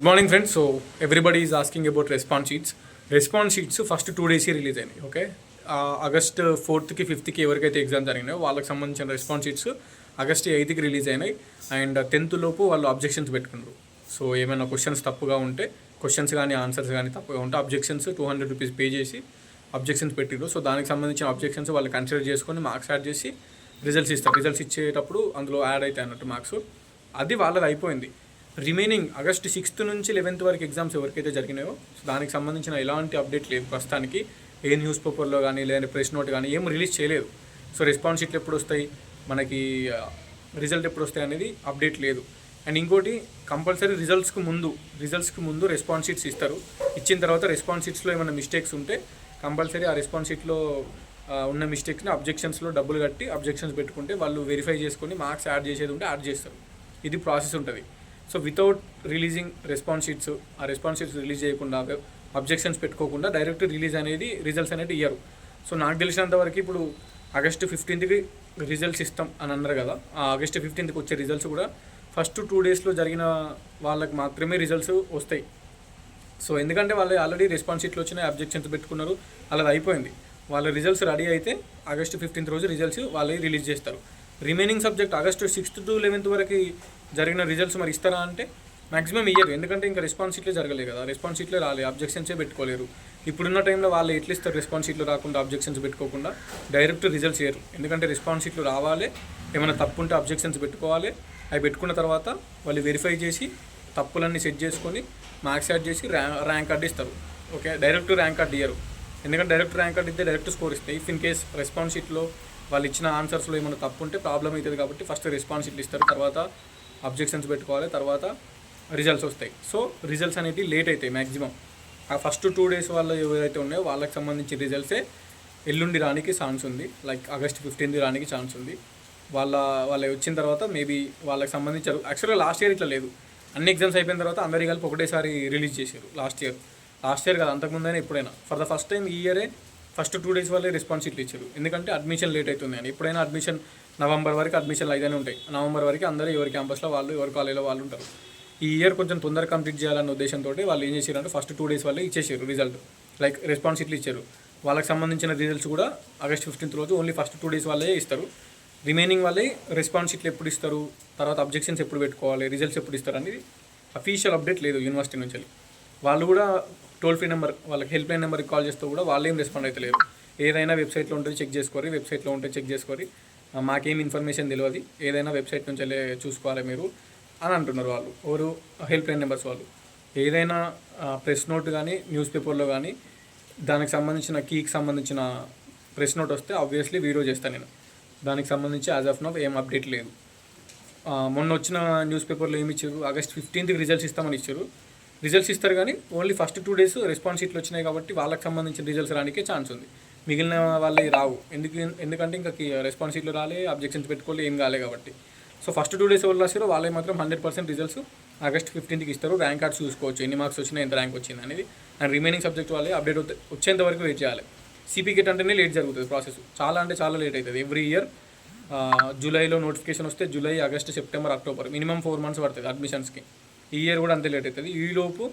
Good morning friends so everybody is asking about response sheets response sheets first two days release అయినాయి okay August ఫోర్త్కి ఫిఫ్త్కి ఎవరికైతే exam జరిగినాయో వాళ్ళకి సంబంధించిన రెస్పాన్స్ షీట్స్ ఆగస్ట్ ఎయిత్కి రిలీజ్ అయినాయి. అండ్ టెన్త్ లోపు వాళ్ళు అబ్జెక్షన్స్ పెట్టుకున్నారు. సో ఏమైనా క్వశ్చన్స్ తప్పుగా ఉంటే క్వశ్చన్స్ కానీ ఆన్సర్స్ కానీ తప్పుగా ఉంటే objections two hundred rupees pay చేసి అబ్జెక్షన్స్ పెట్టిరు సో దానికి సంబంధించిన అబ్జెక్షన్స్ వాళ్ళు కన్సిడర్ చేసుకొని మార్క్స్ యాడ్ చేసి రిజల్ట్స్ ఇస్తారు. రిజల్ట్స్ ఇచ్చేటప్పుడు అందులో యాడ్ అవుతాయి అన్నట్టు మార్క్స్ అది వాళ్ళది అయిపోయింది. రిమైనింగ్ ఆగస్ట్ సిక్స్త్ నుంచి లెవెన్త్ వరకు ఎగ్జామ్స్ ఎవరికైతే జరిగినాయో సో దానికి సంబంధించిన ఎలాంటి అప్డేట్ లేవు. ప్రస్తుతానికి ఏ న్యూస్ పేపర్లో కానీ లేదంటే ప్రెస్ నోట్ కానీ ఏం రిలీజ్ చేయలేదు. సో రెస్పాన్స్ షీట్లు ఎప్పుడు వస్తాయి మనకి రిజల్ట్ ఎప్పుడు వస్తాయి అనేది అప్డేట్ లేదు. అండ్ ఇంకోటి కంపల్సరీ రిజల్ట్స్కి ముందు రిజల్ట్స్కి ముందు రెస్పాన్స్ షీట్స్ ఇస్తారు. ఇచ్చిన తర్వాత రెస్పాన్స్ షీట్స్లో ఏమైనా మిస్టేక్స్ ఉంటే కంపల్సరీ ఆ రెస్పాన్స్ షీట్లో ఉన్న మిస్టేక్స్ని అబ్జెక్షన్స్లో డబ్బులు కట్టి అబ్జెక్షన్స్ పెట్టుకుంటే వాళ్ళు వెరిఫై చేసుకొని మార్క్స్ యాడ్ చేసేది ఉంటే యాడ్ చేస్తారు. ఇది ప్రాసెస్ ఉంటుంది. So without releasing response sheets ఆ రెస్పాన్స్ షీట్స్ రిలీజ్ చేయకుండా అబ్జెక్షన్స్ పెట్టుకోకుండా డైరెక్ట్ రిలీజ్ అనేది రిజల్ట్స్ అనేది ఇయ్యరు. సో నాకు తెలిసినంత వరకు ఇప్పుడు ఆగస్టు ఫిఫ్టీన్త్కి రిజల్ట్స్ ఇస్తాం అని అన్నారు కదా ఆ ఆగస్టు ఫిఫ్టీన్త్కి వచ్చే రిజల్ట్స్ కూడా ఫస్ట్ టూ డేస్లో జరిగిన వాళ్ళకి మాత్రమే రిజల్ట్స్ వస్తాయి. సో ఎందుకంటే వాళ్ళు ఆల్రెడీ రెస్పాన్స్ షీట్లు వచ్చినాయి అబ్జెక్షన్స్ పెట్టుకున్నారు వాళ్ళది అయిపోయింది. వాళ్ళ రిజల్ట్స్ రెడీ అయితే ఆగస్టు ఫిఫ్టీన్త్ రోజు రిజల్ట్స్ వాళ్ళే రిలీజ్ చేస్తారు. Remaining subject August sixth to eleventh వరకు జరిగిన రిజల్ట్స్ మరి ఇస్తారా అంటే మాక్సిమం ఇయ్యరు. ఎందుకంటే ఇంకా రెస్పాన్స్ షీట్లే జరగలేదు కదా. రెస్పాన్స్ షీట్లే రాలేదు అబ్జెక్షన్సే పెట్టుకోలేరు. ఇప్పుడున్న టైంలో వాళ్ళు ఎట్లా ఇస్తారు రెస్పాన్స్ షీట్లు రాకుండా అబ్జెక్షన్స్ పెట్టుకోకుండా? డైరెక్ట్ రిజల్ట్స్ ఇయ్యరు. ఎందుకంటే రెస్పాన్స్ షీట్లు రావాలి. ఏమైనా తప్పు ఉంటే అబ్జెక్షన్స్ పెట్టుకోవాలి. అవి పెట్టుకున్న తర్వాత వాళ్ళు వెరిఫై చేసి తప్పులన్నీ సెట్ చేసుకొని మార్క్స్ యాడ్ చేసి ర్యాం ర్యాంక్ కార్డు ఇస్తారు. ఓకే? డైరెక్ట్ ర్యాంక్ కార్డు ఇయ్యరు. ఎందుకంటే డైరెక్ట్ ర్యాంక్ కార్డు ఇస్తే డైరెక్ట్ స్కోర్ ఇస్తాయి. ఇఫ్ ఇన్ కేస్ రెస్పాన్స్ షీట్లో వాళ్ళు ఇచ్చిన ఆన్సర్స్లో ఏమైనా తప్పు ఉంటే ప్రాబ్లం అవుతుంది కాబట్టి ఫస్ట్ రెస్పాన్సిబిలిటీ ఇస్తారు తర్వాత అబ్జెక్షన్స్ పెట్టుకోవాలి తర్వాత రిజల్ట్స్ వస్తాయి. సో రిజల్ట్స్ అనేవి లేట్ అవుతాయి మ్యాక్సిమం ఆ ఫస్ట్ టూ డేస్ వాళ్ళు ఎవరైతే ఉన్నాయో వాళ్ళకి సంబంధించి రిజల్ట్సే ఎల్లుండి రానికి ఛాన్స్ ఉంది. లైక్ ఆగస్ట్ ఫిఫ్టీన్త్ రానికి ఛాన్స్ ఉంది. వాళ్ళ వాళ్ళ వచ్చిన తర్వాత మేబీ వాళ్ళకి సంబంధించారు యాక్చువల్గా లాస్ట్ ఇయర్ ఇట్లా లేదు. అన్ని ఎగ్జామ్స్ అయిపోయిన తర్వాత అందరి కలిపి ఒకటేసారి రిలీజ్ చేశారు లాస్ట్ ఇయర్ లాస్ట్ ఇయర్ కాదు అంతకుముందైనా ఎప్పుడైనా. ఫర్ ద ఫస్ట్ టైం ఈ ఇయరే ఫస్ట్ టూ డేస్ వాళ్ళే రెస్పాన్స్ ఇచ్చారు. ఎందుకంటే అడ్మిషన్ లేట్ అవుతుంది అని. ఎప్పుడైనా అడ్మిషన్ నవంబర్ వరకు అడ్మిషన్లు అయితేనే ఉంటాయి. నవంబర్ వరకు అందరూ ఎవరి క్యాంపస్లో వాళ్ళు ఎవరి కాలేజీలో వాళ్ళు ఉంటారు. ఈ ఇయర్ కొంచెం తొందరగా కంప్లీట్ చేయాలన్న ఉద్దేశంతో వాళ్ళు ఏం చేశారంటే ఫస్ట్ టూ డేస్ వాళ్ళే ఇచ్చేసారు రిజల్ట్ లైక్ రెస్పాన్స్ ఇచ్చారు. వాళ్ళకి సంబంధించిన రిజల్ట్స్ కూడా ఆగస్ట్ ఫిఫ్టీన్త్ రోజు ఓన్లీ ఫస్ట్ టూ డేస్ వాళ్ళే ఇస్తారు. రిమైనింగ్ వాళ్ళే రెస్పాన్స్ ఎప్పుడు ఇస్తారు? తర్వాత అబ్జెక్షన్స్ ఎప్పుడు పెట్టుకోవాలి? రిజల్ట్స్ ఎప్పుడు ఇస్తారు? అనేది అఫీషియల్ అప్డేట్ లేదు యూనివర్సిటీ నుంచి. వాళ్ళు కూడా టోల్ ఫ్రీ నెంబర్ వాళ్ళకి హెల్ప్ లైన్ నెంబర్కి కాల్ చేస్తూ కూడా వాళ్ళు ఏం రెస్పాండ్ అయితే లేరు. ఏదైనా వెబ్సైట్లో ఉంటుంది చెక్ చేసుకోరి వెబ్సైట్లో ఉంటే చెక్ చేసుకోరి. మాకేం ఇన్ఫర్మేషన్ తెలియదు ఏదైనా వెబ్సైట్ నుంచి వెళ్ళి చూసుకోవాలి మీరు అని అంటున్నారు వాళ్ళు. ఎవరు? హెల్ప్ లైన్ నెంబర్స్ వాళ్ళు. ఏదైనా ప్రెస్ నోట్ కానీ న్యూస్ పేపర్లో కానీ దానికి సంబంధించిన కీకి సంబంధించిన ప్రెస్ నోట్ వస్తే ఆబ్వియస్లీ వీడియో చేస్తాను నేను. దానికి సంబంధించి యాజ్ ఆఫ్ నో ఏం అప్డేట్ లేదు. మొన్న వచ్చిన న్యూస్ పేపర్లో ఏమి ఇచ్చారు? ఆగస్ట్ ఫిఫ్టీన్త్కి రిజల్ట్స్ ఇస్తామని ఇచ్చారు. రిజల్ట్స్ ఇస్తారు కానీ only first two days response షీట్లు వచ్చినాయి కాబట్టి వాళ్ళకి సంబంధించిన రిజల్ట్స్ రానికే ఛాన్స్ ఉంది. మిగిలిన వాళ్ళవి రావు. ఎందుకు ఎందుకంటే ఇంకా రెస్పాన్స్ షీట్లు రాలే అబ్జెక్షన్స్ పెట్టుకోలే ఏం కాలే కాబట్టి. సో ఫస్ట్ టూ డేస్ ఎవరు రాసారో వాళ్ళే మాత్రం హండ్రెడ్ పర్సెంట్ రిజల్ట్స్ ఆగస్ట్ ఫిఫ్టీన్త్కి ఇస్తారు. ర్యాంక్ కార్డ్స్ చూసుకోవచ్చు. ఎన్ని మార్క్స్ వచ్చినా ఎంత ర్యాంక్ వచ్చింది అనేది. అండ్ రిమైనింగ్ సబ్జెక్ట్ వాళ్ళే అప్డేట్ వచ్చేంత వరకు వెయిట్ చేయాలి. సిపికెట్ అంటేనే లేట్ జరుగుతుంది ప్రాసెస్. చాలా అంటే చాలా లేట్ అవుతుంది. ఎవ్రీ ఇయర్ జూలైలో నోటిఫికేషన్ వస్తే July August September October minimum four months పడుతుంది అడ్మిషన్స్కి. ఈ ఇయర్ కూడా అంతే లేట్ అవుతుంది ఈలోపు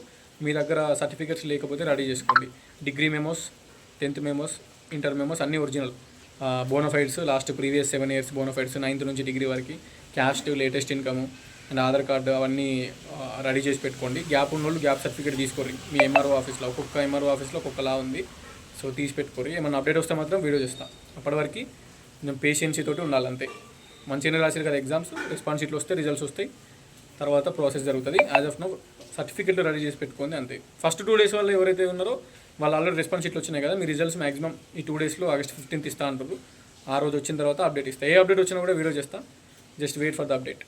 మీ దగ్గర సర్టిఫికేట్స్ లేకపోతే రెడీ చేసుకోండి. Degree memos tenth memos inter memos అన్నీ original bonafides last previous seven years bonafides ninth నుంచి డిగ్రీ వరకు caste latest income and Aadhaar card అవన్నీ రెడీ చేసి పెట్టుకోండి. గ్యాప్ ఉన్న వాళ్ళు గ్యాప్ సర్టిఫికేట్ తీసుకోరు మీ ఎంఆర్ఓ ఆఫీస్లో ఒక్కొక్క ఎంఆర్ఓ ఆఫీస్లో ఒక్కొక్కలా ఉంది. సో తీసి పెట్టుకోరు ఏమన్నా అప్డేట్ వస్తే మాత్రం వీడియో చేస్తాను అప్పటివరకు కొంచెం పేషెన్సీ తోటి ఉండాలంతే. మంచిగానే రాశారు కదా ఎగ్జామ్స్ రెస్పాన్స్ వస్తే రిజల్ట్స్ వస్తాయి. తర్వాత ప్రాసెస్ జరుగుతుంది. యాజ్ ఆఫ్ నో సర్టిఫికెట్లు రెడీ చేసి పెట్టుకుంది అంతే. ఫస్ట్ టూ డేస్ వల్ల ఎవరైతే ఉన్నారో వాళ్ళు ఆల్రెడీ రెస్పాన్స్ ఇట్లా వచ్చినాయి కదా మీ రిజల్ట్స్ మాక్సిమం ఈ టూ డేస్లో ఆగస్ట్ ఫిఫ్టీన్త్ ఇస్తా అంటారు ఆ రోజు వచ్చిన తర్వాత అప్డేట్ ఇస్తా. ఏ అప్డేట్ వచ్చినా కూడా వీడియో చేస్తా. Just wait for the update